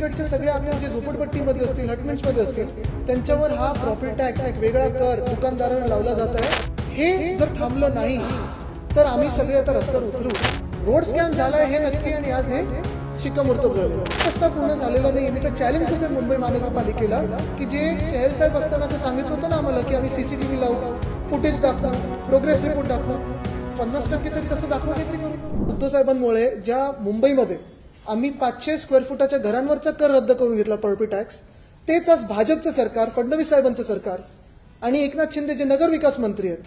तिकडचे सगळे आपले जे झोपडपट्टीमध्ये असतील हटमेंट्समध्ये असतील त्यांच्यावर हा प्रॉपर्टी टॅक्स एक वेगळा कर दुकानदारांना लावला जात आहे. हे जर थांबलं नाही तर आम्ही सगळे आता रस्त्यावर उतरू. रोड स्कॅम झालाय हे नक्की आणि आज हे शिक्कामोर्तब झालं. रस्ता पूर्ण झालेला नाही मी तर चॅलेंज होते मुंबई महानगरपालिकेला की जे चहल साहेब असताना जे सांगितलं होतं ना आम्हाला की आम्ही सीसीटीव्ही लावू फुटेज दाखवू प्रोग्रेस रिपोर्ट दाखवू पन्नास टक्के तरी तसं दाखवा काहीतरी करू. उद्धव साहेबांमुळे ज्या मुंबईमध्ये आम्ही पाचशे स्क्वेअर फुटाच्या घरांवरचा कर रद्द करून घेतला प्रॉपर्टी टॅक्स तेच आज भाजपचं सरकार फडणवीस साहेबांचं सरकार आणि एकनाथ शिंदे जे नगर विकास मंत्री आहेत.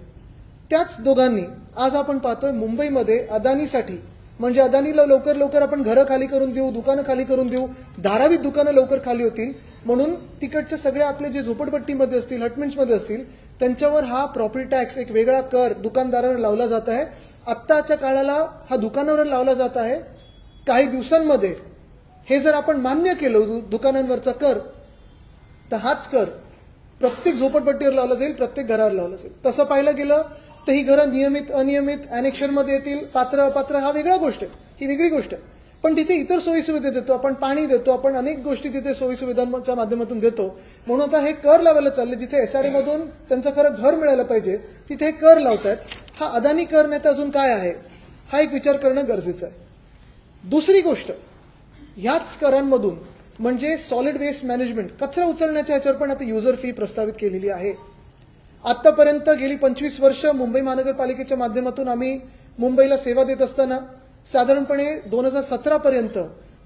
त्याच दोघांनी आज आपण पाहतोय मुंबईमध्ये अदानीसाठी म्हणजे अदानीला लवकर लवकर आपण घरं खाली करून देऊ दुकानं खाली करून देऊ धारावीत दुकानं लवकर खाली होतील. म्हणून तिकडचे सगळे आपले जे झोपडपट्टीमध्ये असतील हटमेंट्समध्ये असतील त्यांच्यावर हा प्रॉपर्टी टॅक्स एक वेगळा कर दुकानदारावर लावला जात आहे. आत्ताच्या काळाला हा दुकानावर लावला जात आहे. काही दिवसांमध्ये हे जर आपण मान्य केलं दु- दुकानांवरचा कर तर हाच कर. प्रत्येक झोपडपट्टीवर लावला जाईल प्रत्येक घरावर लावला जाईल. तसं पाहिलं गेलं तर ही घरं नियमित अनियमित मध्ये येतील. पात्र अपात्र हा वेगळा गोष्ट आहे. ही वेगळी गोष्ट आहे. पण तिथे इतर सोयीसुविधा देतो. आपण पाणी देतो. आपण अनेक गोष्टी तिथे सोयीसुविधांच्या माध्यमातून देतो. म्हणून आता हे कर लावायला चालले जिथे एस आर मधून त्यांचं खरं घर मिळायला पाहिजे तिथे हे कर लावतायत. हा अदानी कर नाही तर अजून काय आहे? हा एक विचार करणं गरजेचं आहे. दुसरी गोष्ट ह्याच करांमधून म्हणजे सॉलिड वेस्ट मॅनेजमेंट कचरा उचलण्याच्या ह्याच्यावर पण आता युजर फी प्रस्तावित केलेली आहे. आतापर्यंत गेली पंचवीस वर्ष मुंबई महानगरपालिकेच्या माध्यमातून आम्ही मुंबईला सेवा देत असताना साधारणपणे दोन हजार सतरा पर्यंत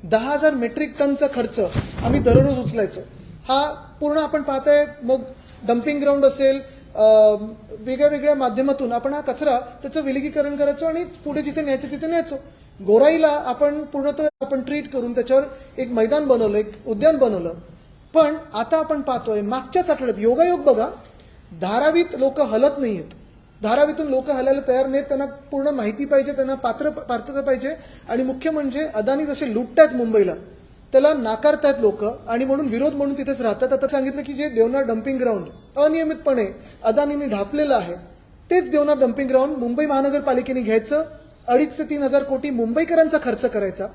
दहा हजार मेट्रिक टनचा खर्च आम्ही दररोज उचलायचो. हा पूर्ण आपण पाहताय मग डम्पिंग ग्राउंड असेल वेगळ्या वेगळ्या माध्यमातून आपण हा कचरा त्याचं विलगीकरण करायचो आणि पुढे जिथे न्यायचं तिथे न्यायचो. गोराईला आपण पूर्णतः आपण ट्रीट करून त्याच्यावर एक मैदान बनवलं एक उद्यान बनवलं. पण आता आपण पाहतोय मागच्याच आठवड्यात योगायोग बघा धारावीत लोक हलत नाहीयेत. धारावीतून लोक हलायला तयार नाहीत त्यांना पूर्ण माहिती पाहिजे त्यांना पात्र पात्रता पाहिजे. आणि मुख्य म्हणजे अदानी जसे लुटतायत मुंबईला त्याला नाकारतायत लोक. आणि म्हणून विरोध म्हणून तिथेच राहतात. आता सांगितलं की जे देवनार डम्पिंग ग्राउंड अनियमितपणे अदानीने ढापलेलं आहे तेच देवनार डम्पिंग ग्राउंड मुंबई महानगरपालिकेने घ्यायचं. अडीच ते तीन हजार कोटी मुंबईकरांचा खर्च करायचा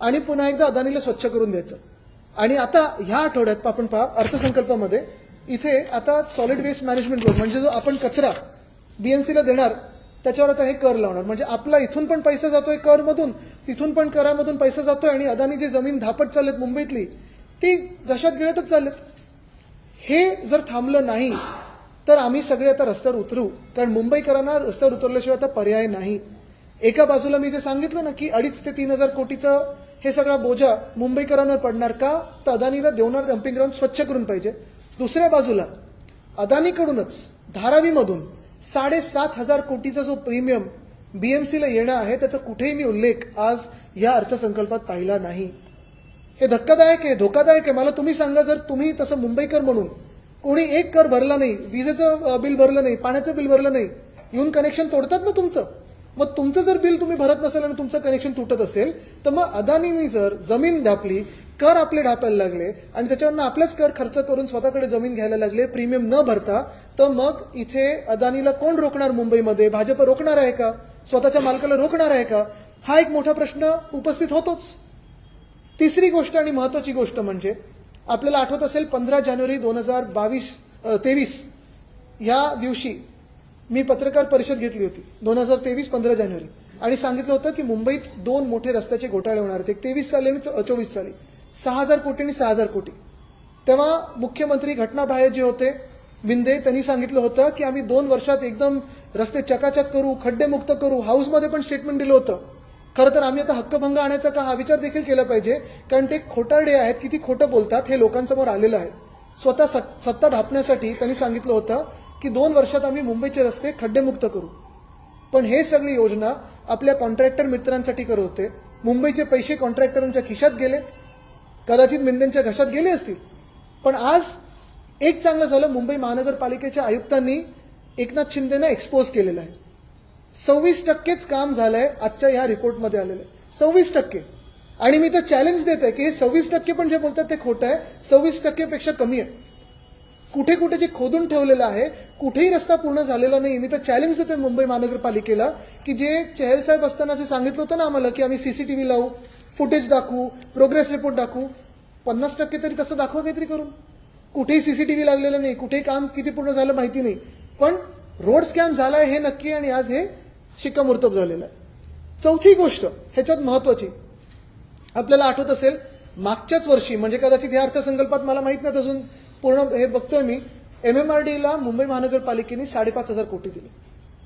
आणि पुन्हा एकदा अदानीला स्वच्छ करून द्यायचं. आणि आता ह्या आठवड्यात आपण पहा अर्थसंकल्पामध्ये इथे आता सॉलिड वेस्ट मॅनेजमेंट बोर्ड म्हणजे जो आपण कचरा बीएमसीला देणार त्याच्यावर आता हे कर लावणार. म्हणजे आपला इथून पण पैसा जातोय करमधून तिथून पण करामधून पैसा जातोय आणि अदानी जी जमीन धापट चाललेत मुंबईतली ती दशात गिळतच चाललेत. हे जर थांबलं नाही तर आम्ही सगळे आता रस्त्यावर उतरू. कारण मुंबईकरांना रस्त्यावर उतरल्याशिवाय आता पर्याय नाही. एका बाजूला मी जे सांगितलं ना की अडीच ते तीन हजार कोटीचं हे सगळा बोजा मुंबईकरांवर पडणार का? तर अदानीला देवणार डम्पिंग ग्राउंड स्वच्छ करून पाहिजे. दुसऱ्या बाजूला अदानीकडूनच धारावीमधून साडेसात हजार कोटीचा जो प्रीमियम बीएमसीला येणं आहे त्याचा कुठेही मी उल्लेख आज या अर्थसंकल्पात पाहिला नाही. हे धक्कादायक आहे धोकादायक आहे. मला तुम्ही सांगा जर तुम्ही तसं मुंबईकर म्हणून कोणी एक कर भरला नाही विजेचं बिल भरलं नाही पाण्याचं बिल भरलं नाही येऊन कनेक्शन तोडतात ना तुमचं? मग तुमचं जर बिल तुम्ही भरत नसेल आणि तुमचं कनेक्शन तुटत असेल तर मग अदानीनी जर जमीन ढापली कर आपले ढापायला लागले आणि त्याच्यावरनं आपलेच कर खर्च करून स्वतःकडे जमीन घ्यायला लागले प्रीमियम न भरता तर मग इथे अदानीला कोण रोखणार मुंबईमध्ये? भाजप रोखणार आहे का? स्वतःच्या मालकाला रोखणार आहे का? हा एक मोठा प्रश्न उपस्थित होतोच. तिसरी गोष्ट आणि महत्वाची गोष्ट म्हणजे आपल्याला आठवत असेल पंधरा जानेवारी दोन हजार बावीस तेवीस ह्या दिवशी मी पत्रकार परिषद घेतली होती दोन हजार तेवीस पंधरा जानेवारी. आणि सांगितलं होतं की मुंबईत दोन मोठे रस्त्याचे घोटाळे होणार होते एक तेवीस साली आणि चोवीस साली. सहा हजार कोटी आणि सहा हजार कोटी. तेव्हा मुख्यमंत्री घटनाबाह्य जे होते विंदे त्यांनी सांगितलं होतं की आम्ही दोन वर्षात एकदम रस्ते चकाचक करू खड्डेमुक्त करू हाऊसमध्ये पण स्टेटमेंट दिलं होतं. खरं तर आम्ही आता हक्कभंग आणायचा का हा विचार देखील केला पाहिजे कारण ते खोटारडे आहेत किती खोटं बोलतात हे लोकांसमोर आलेलं आहे. स्वतः सत्ता ढापण्यासाठी त्यांनी सांगितलं होतं की दोन वर्षात आम्ही मुंबईचे रस्ते खड्डेमुक्त करू. पण हे सगळी योजना आपल्या कॉन्ट्रॅक्टर मित्रांसाठी करत होते. मुंबईचे पैसे कॉन्ट्रॅक्टरांच्या खिशात गेलेत. कदाचित मिंदेंच्या घशात गेले असतील. पण आज एक चांगलं झालं मुंबई महानगरपालिकेच्या आयुक्तांनी एकनाथ शिंदेना एक्सपोज केलेलं आहे. सव्वीस टक्केच काम झालंय आजच्या ह्या रिपोर्टमध्ये आलेलं आहे. सव्वीस टक्के. आणि मी तर चॅलेंज देत आहे की हे सव्वीस टक्के पण जे बोलतात ते खोटं आहे. सव्वीस टक्केपेक्षा कमी आहे. कुठे कुठे जे खोदून ठेवलेलं आहे कुठेही रस्ता पूर्ण झालेला नाही. मी तर चॅलेंज देतोय मुंबई महानगरपालिकेला की जे चहल साहेब असताना जे सांगितलं होतं ना आम्हाला की आम्ही सीसीटीव्ही लावू फुटेज दाखवू प्रोग्रेस रिपोर्ट दाखवू पन्नास टक्के तरी तसं दाखवा काहीतरी करून. कुठेही सीसीटीव्ही लागलेलं नाही कुठेही काम किती पूर्ण झालं माहिती नाही. पण रोड स्कॅम झालाय हे नक्की आणि आज हे शिक्कामोर्तब झालेलं आहे. चौथी गोष्ट ह्याच्यात महत्वाची. आपल्याला आठवत असेल मागच्याच वर्षी म्हणजे कदाचित या अर्थसंकल्पात मला माहीत नाही अजून पूर्ण हे बघतोय मी. एम एम आर डीला मुंबई महानगरपालिकेने साडेपाच हजार कोटी दिले.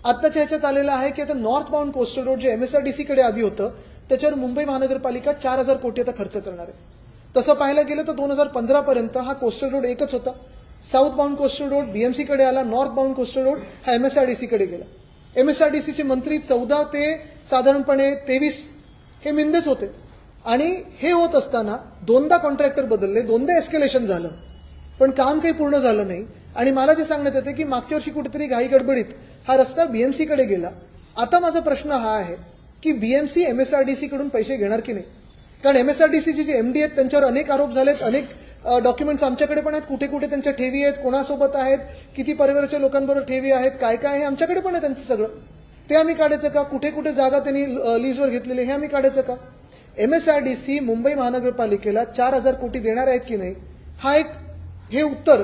आत्ताच्या ह्याच्यात आलेलं आहे की आता नॉर्थ बाउंड कोस्टल रोड जे एमएसआरडीसी कडे आधी होतं त्याच्यावर मुंबई महानगरपालिका चार हजार कोटी आता खर्च करणार आहे. तसं पाहायला गेलं तर दोन हजार पंधरापर्यंत हा कोस्टल रोड एकच होता. साऊथ बाउंड कोस्टल रोड बीएमसीकडे आला नॉर्थ बाउंड कोस्टल रोड हा एमएसआरडीसी कडे गेला. एमएसआरडीसीचे मंत्री चौदा ते साधारणपणे तेवीस हे मिंदेच होते. आणि हे होत असताना दोनदा कॉन्ट्रॅक्टर बदलले दोनदा एस्केलेशन झालं. पण काम काही पूर्ण झालं नाही. आणि मला जे सांगण्यात येते की मागच्या वर्षी कुठेतरी घाई गडबडीत हा रस्ता बी एम सीकडे गेला. आता माझा प्रश्न हा आहे की बीएमसी एमएसआरडीसी कडून पैसे घेणार की नाही? कारण एमएसआरडीसीचे जे एमडी आहेत त्यांच्यावर अनेक आरोप झालेत अनेक डॉक्युमेंट्स आमच्याकडे पण आहेत. कुठे कुठे त्यांच्या ठेवी आहेत कोणासोबत आहेत किती परिवाराच्या लोकांबरोबर ठेवी आहेत काय काय आहे आमच्याकडे पण आहे त्यांचं सगळं. ते आम्ही काढायचं का? कुठे कुठे जागा त्यांनी लीजवर घेतलेली हे आम्ही काढायचं का? एमएसआरडीसी मुंबई महानगरपालिकेला चार हजार कोटी देणार आहेत की नाही? हा एक हे उत्तर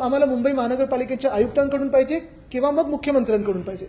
आम्हाला मुंबई महानगरपालिकेच्या आयुक्तांकडून पाहिजे किंवा मग मुख्यमंत्र्यांकडून पाहिजे?